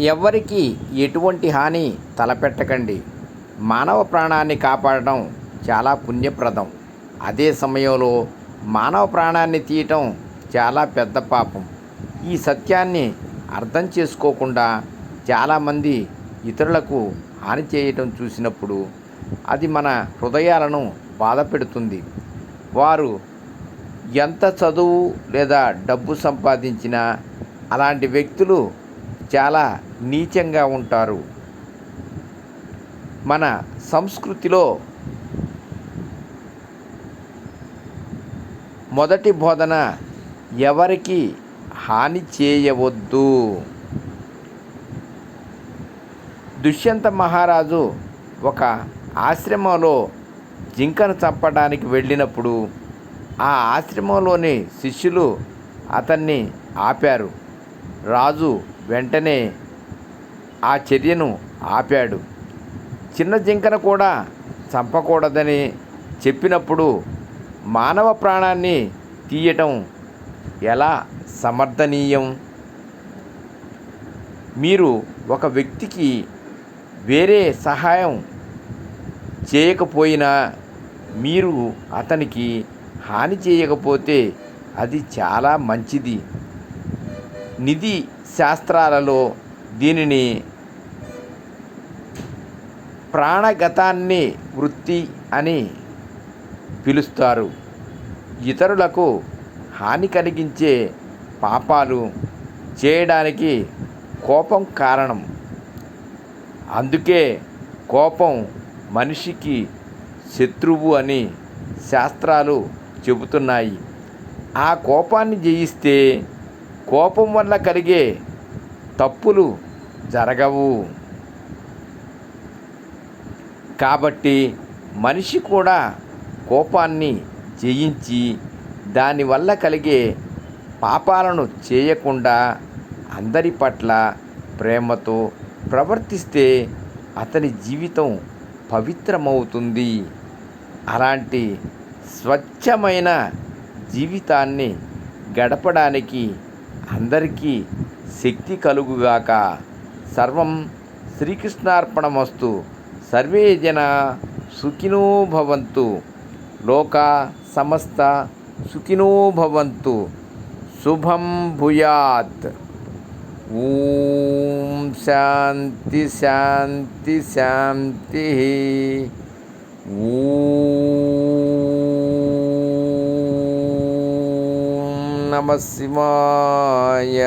ఎవ్వరికి ఎటువంటి హాని తలపెట్టకండి. మానవ ప్రాణాన్ని కాపాడడం చాలా పుణ్యప్రదం. అదే సమయంలో మానవ ప్రాణాన్ని తీయటం చాలా పెద్ద పాపం. ఈ సత్యాన్ని అర్థం చేసుకోకుండా చాలామంది ఇతరులకు హాని చేయటం చూసినప్పుడు అది మన హృదయాలను బాధ పెడుతుంది. వారు ఎంత చదువు లేదా డబ్బు సంపాదించినా అలాంటి వ్యక్తులు చాలా నీచంగా ఉంటారు. మన సంస్కృతిలో మొదటి బోధన ఎవరికి హాని చేయవద్దు. దుష్యంత మహారాజు ఒక ఆశ్రమంలో జింకను చంపడానికి వెళ్ళినప్పుడు ఆ ఆశ్రమంలోని శిష్యులు అతన్ని ఆపారు. రాజు వెంటనే ఆ చర్యను ఆపాడు. చిన్న జింకను కూడా చంపకూడదని చెప్పినప్పుడు మానవ ప్రాణాన్ని తీయటం ఎలా సమర్థనీయం? మీరు ఒక వ్యక్తికి వేరే సహాయం చేయకపోయినా మీరు అతనికి హాని చేయకపోతే అది చాలా మంచిది. నిధి శాస్త్రాలలో దీనిని ప్రాణగతాన్ని వృత్తి అని పిలుస్తారు. ఇతరులకు హాని కలిగించే పాపాలు చేయడానికి కోపం కారణం. అందుకే కోపం మనిషికి శత్రువు అని శాస్త్రాలు చెబుతున్నాయి. ఆ కోపాన్ని జయిస్తే కోపం వల్ల కలిగే తప్పులు జరగవు. కాబట్టి మనిషి కూడా కోపాన్ని జయించి దానివల్ల కలిగే పాపాలను చేయకుండా అందరి పట్ల ప్రేమతో ప్రవర్తిస్తే అతని జీవితం పవిత్రమవుతుంది. అలాంటి స్వచ్ఛమైన జీవితాన్ని గడపడానికి అందరికీ శక్తి కలుగుగాక. సర్వం శ్రీకృష్ణార్పణమస్తు. సర్వే జన సుఖినో భవంతు. లోక సమస్త సుఖినో భవంతు. శుభం భూయాత్. ఓం శాంతి శాంతి శాంతి. ఓం నమ శివాయ